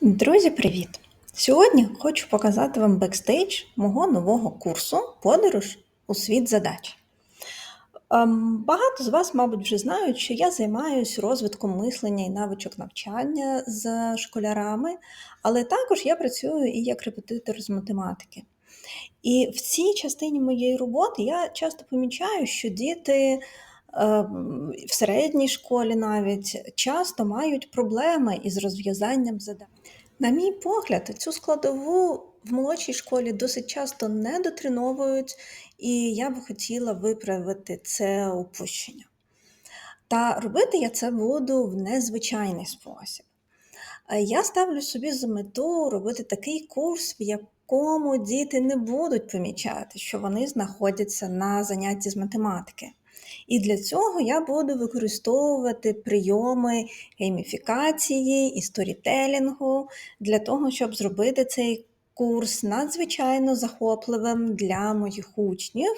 Друзі, привіт! Сьогодні хочу показати вам бекстейдж мого нового курсу Подорож у світ задач. Ем, Багато з вас, мабуть, вже знають, що я займаюся розвитком мислення і навичок навчання з школярами, але також я працюю і як репетитор з математики. І в цій частині моєї роботи я часто помічаю, що діти в середній школі навіть часто мають проблеми із розв'язанням задач. На мій погляд, цю складову в молодшій школі досить часто не дотреновують, і я би хотіла виправити це упущення. Та робити я це буду в незвичайний спосіб. Е, Я ставлю собі за мету робити такий курс, в якому діти не будуть помічати, що вони знаходяться на занятті з математики. І для цього я буду використовувати прийоми гейміфікації і сторітелінгу для того, щоб зробити цей курс надзвичайно захопливим для моїх учнів.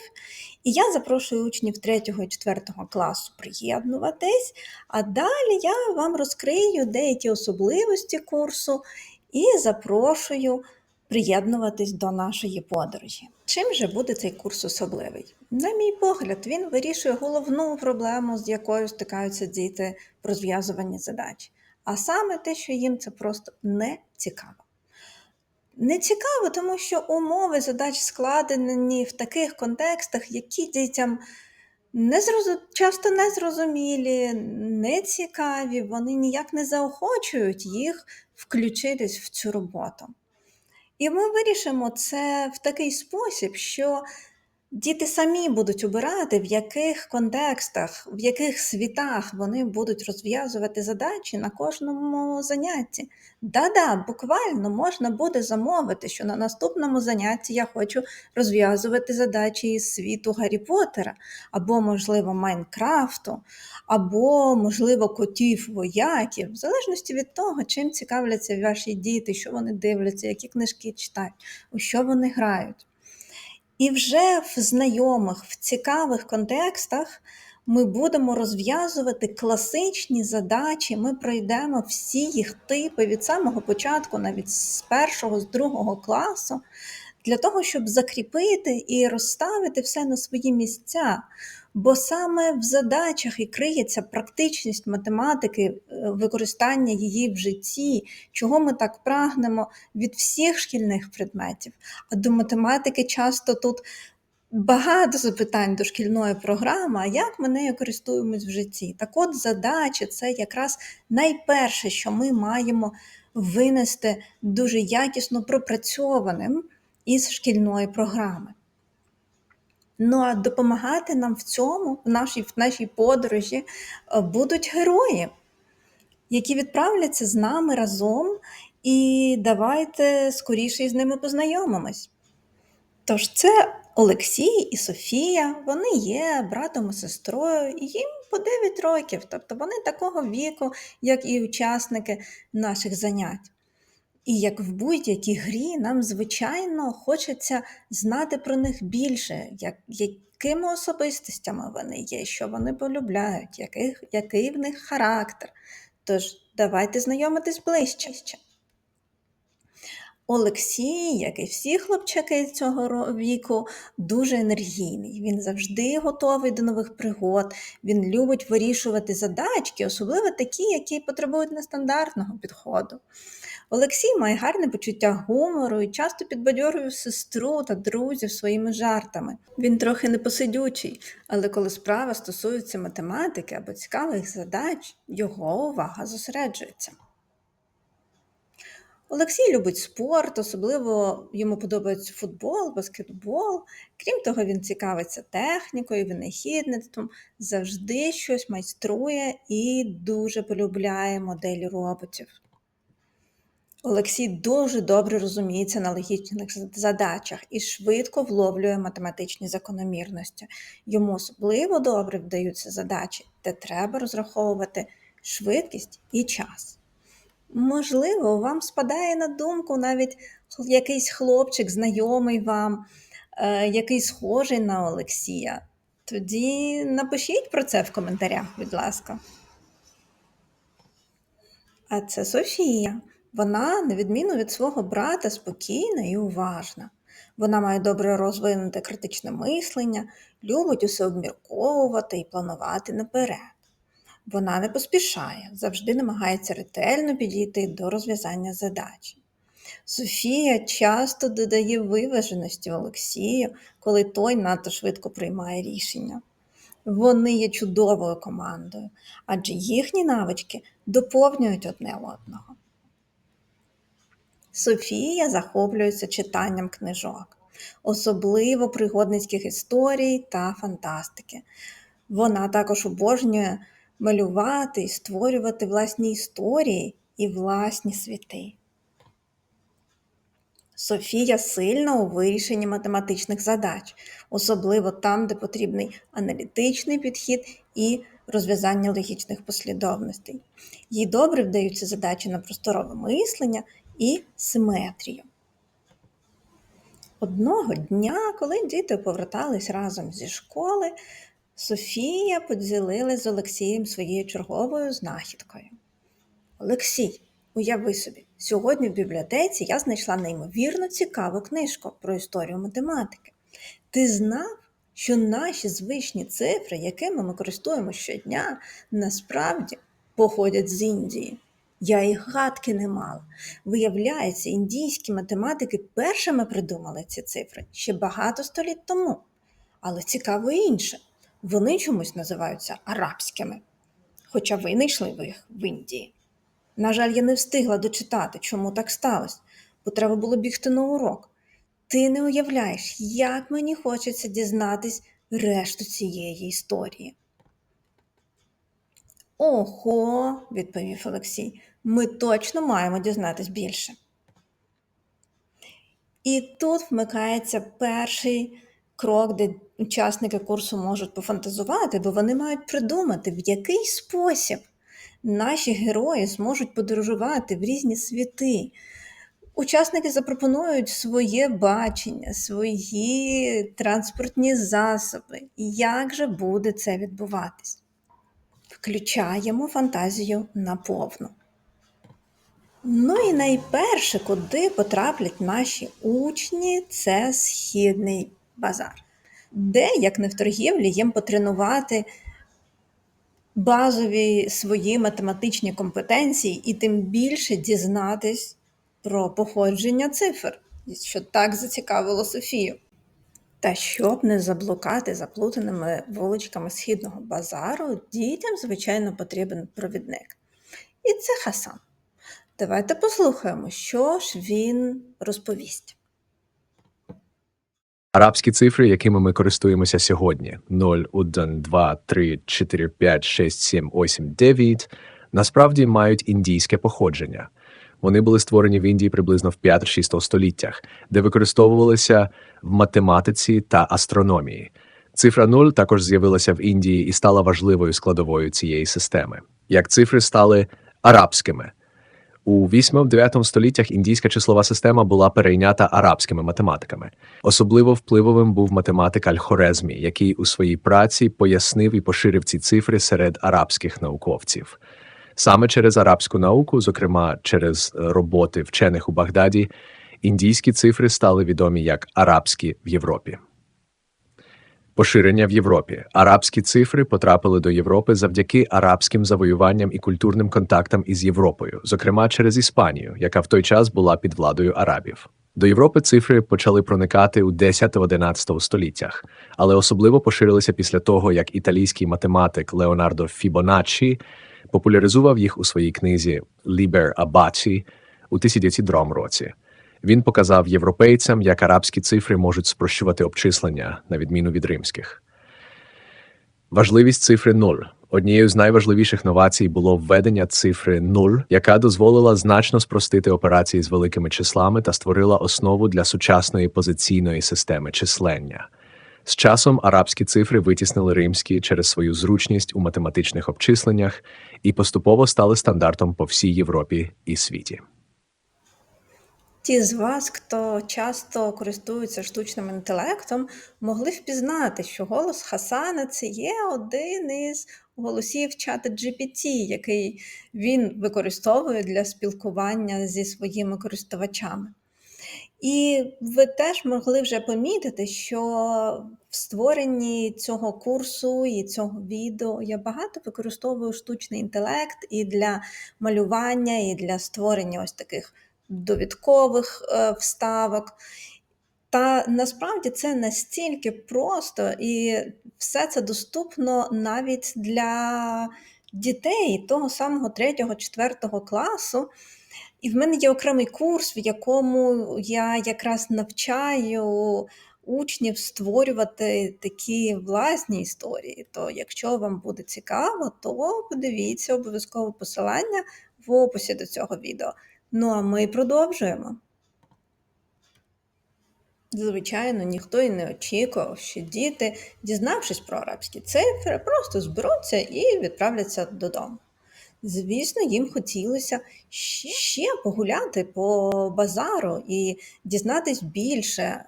І я запрошую учнів 3 і 4 класу приєднуватись, а далі я вам розкрию деякі особливості курсу і запрошую приєднуватись до нашої подорожі. Чим же буде цей курс особливий? На мій погляд, він вирішує головну проблему, з якою стикаються діти в розв'язуванні задач, а саме те, що їм це просто не цікаво. Не цікаво, тому що умови задач складені в таких контекстах, які дітям не зрозу... часто незрозумілі, нецікаві, вони ніяк не заохочують їх включитись в цю роботу. І ми вирішимо це в такий спосіб, що діти самі будуть обирати, в яких контекстах, в яких світах вони будуть розв'язувати задачі на кожному занятті. Да-да, буквально можна буде замовити, що на наступному занятті я хочу розв'язувати задачі із світу Гаррі Поттера, або, можливо, Майнкрафту, або, можливо, котів вояків, в залежності від того, чим цікавляться ваші діти, що вони дивляться, які книжки читають, у що вони грають. І вже в знайомих, в цікавих контекстах ми будемо розв'язувати класичні задачі, ми пройдемо всі їх типи від самого початку, навіть з першого, з другого класу, для того, щоб закріпити і розставити все на свої місця. Бо саме в задачах і криється практичність математики, е, використання її в житті, чого ми так прагнемо від всіх шкільних предметів. А до математики часто тут багато запитань до шкільної програми, а як ми нею користуємось в житті. Так от задачі це якраз найперше, що ми маємо винести дуже якісно пропрацьованим із шкільної програми. Ну а допомагати нам в цьому, в нашій, в нашій подорожі, е, будуть герої, які відправляться з нами разом, і давайте скоріше з ними познайомимось. Тож це Олексій і Софія, вони є братом і сестрою, і їм по 9 років, тобто вони такого віку, як і учасники наших занять. І як в будь-якій грі, нам, звичайно, хочеться знати про них більше, як, якими особистостями вони є, що вони полюбляють, яких, який в них характер. Тож давайте знайомитись ближче. Олексій, як і всі хлопчаки цього віку, дуже енергійний. Він завжди готовий до нових пригод. Він любить вирішувати задачки, особливо такі, які потребують нестандартного підходу. Олексій має гарне почуття гумору і часто підбадьорює сестру та друзів своїми жартами. Він трохи непосидючий, але коли справа стосується математики або цікавих задач, його увага зосереджується. Олексій любить спорт, особливо йому подобається футбол, баскетбол. Крім того, він цікавиться технікою, винахідництвом, завжди щось майструє і дуже полюбляє моделі роботів. Олексій дуже добре розуміється на логічних задачах і швидко вловлює математичні закономірності. Йому особливо добре вдаються задачі, де треба розраховувати швидкість і час. Можливо, вам спадає на думку навіть якийсь хлопчик, знайомий вам, е, який схожий на Олексія. Тоді напишіть про це в коментарях, будь ласка. А це Софія. Вона, на відміну від свого брата, спокійна і уважна. Вона має добре розвинуте критичне мислення, любить усе обмірковувати і планувати наперед. Вона не поспішає, завжди намагається ретельно підійти до розв'язання задачі. Софія часто додає виваженості Олексію, коли той надто швидко приймає рішення. Вони є чудовою командою, адже їхні навички доповнюють одне одного. Софія захоплюється читанням книжок, особливо пригодницьких історій та фантастики. Вона також обожнює малювати і створювати власні історії і власні світи. Софія сильна у вирішенні математичних задач, особливо там, де потрібний аналітичний підхід і розв'язання логічних послідовностей. Їй добре вдаються задачі на просторове мислення і симетрію. Одного дня, коли діти повертались разом зі школи, Софія поділилась з Олексієм своєю черговою знахідкою. Олексій, уяви собі, сьогодні в бібліотеці я знайшла неймовірно цікаву книжку про історію математики. Ти знав, що наші звичні цифри, якими ми користуємося щодня, насправді походять з Індії. Я і гадки не мала. Виявляється, індійські математики першими придумали ці цифри ще багато століть тому. Але цікаво інше. Вони чомусь називаються арабськими, хоча винайшли ви їх в Індії. На жаль, я не встигла дочитати, чому так сталося, бо треба було бігти на урок. Ти не уявляєш, як мені хочеться дізнатись решту цієї історії. Ого, відповів Олексій, ми точно маємо дізнатись більше. І тут вмикається перший крок, де учасники курсу можуть пофантазувати, бо вони мають придумати, в який спосіб наші герої зможуть подорожувати в різні світи. Учасники запропонують своє бачення, свої транспортні засоби. Як же буде це відбуватись? Включаємо фантазію наповну. Ну і найперше, куди потраплять наші учні, це східний базар, де, як не в торгівлі, їм потренувати базові свої математичні компетенції і тим більше дізнатись про походження цифр, що так зацікавило Софію. Та щоб не заблукати заплутаними вуличками східного базару, дітям, звичайно, потрібен провідник. І це Хасан. Давайте послухаємо, що ж він розповість. Арабські цифри, якими ми користуємося сьогодні 0, 1, 2, 3, 4, 5, 6, 7, 8, 9, насправді мають індійське походження. Вони були створені в Індії приблизно в 5-6 століттях, де використовувалися в математиці та астрономії. Цифра 0 також з'явилася в Індії і стала важливою складовою цієї системи. Як цифри стали арабськими. У 8-9 століттях індійська числова система була перейнята арабськими математиками. Особливо впливовим був математик Аль-Хорезмі, який у своїй праці пояснив і поширив ці цифри серед арабських науковців. Саме через арабську науку, зокрема через е, роботи вчених у Багдаді, індійські цифри стали відомі як арабські в Європі. Поширення в Європі. Арабські цифри потрапили до Європи завдяки арабським завоюванням і культурним контактам із Європою, зокрема через Іспанію, яка в той час була під владою арабів. До Європи цифри почали проникати у 10-11 століттях, але особливо поширилися після того, як італійський математик Леонардо Фібоначчі популяризував їх у своїй книзі Лібер Абаці у 1902 році. Він показав європейцям, як арабські цифри можуть спрощувати обчислення, на відміну від римських. Важливість цифри 0. Однією з найважливіших новацій було введення цифри 0, яка дозволила значно спростити операції з великими числами та створила основу для сучасної позиційної системи числення. З часом арабські цифри витіснили римські через свою зручність у математичних обчисленнях і поступово стали стандартом по всій Європі і світі. Ті з вас, хто часто користується штучним інтелектом, могли впізнати, що голос Хасана це є один із голосів чата GPT, який він використовує для спілкування зі своїми користувачами. І ви теж могли вже помітити, що в створенні цього курсу і цього відео я багато використовую штучний інтелект і для малювання, і для створення ось таких довідкових е, вставок. Та насправді це настільки просто, і все це доступно навіть для дітей того самого 3-4 класу. І в мене є окремий курс, в якому я якраз навчаю учнів створювати такі власні історії. То, якщо вам буде цікаво, то подивіться обов'язково посилання в описі до цього відео. Ну а ми продовжуємо. Звичайно, ніхто і не очікував, що діти, дізнавшись про арабські цифри, просто зберуться і відправляться додому. Звісно, їм хотілося ще, погуляти по базару і дізнатись більше,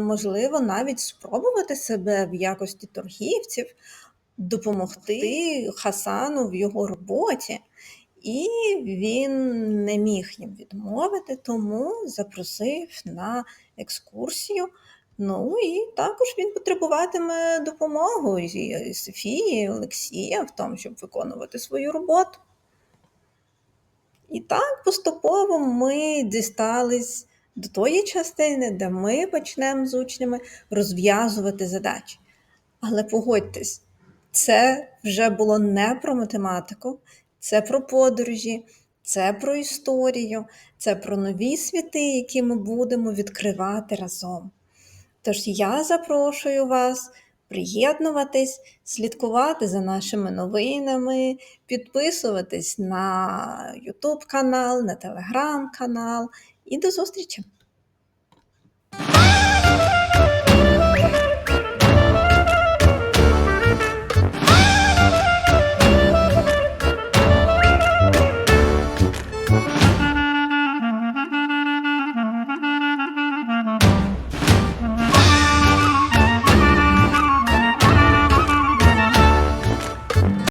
можливо, навіть спробувати себе в якості торгівців, допомогти Хасану в його роботі. І він не міг їм відмовити, тому запросив на екскурсію. Ну і також він потребуватиме допомогу і Софії, Олексія в тому, щоб виконувати свою роботу. І так поступово ми дістались до тої частини, де ми почнемо з учнями розв'язувати задачі. Але погодьтесь, це вже було не про математику, це про подорожі, це про історію, це про нові світи, які ми будемо відкривати разом. Тож я запрошую вас приєднуватись, слідкувати за нашими новинами, підписуватись на YouTube канал, на Telegram канал і до зустрічі!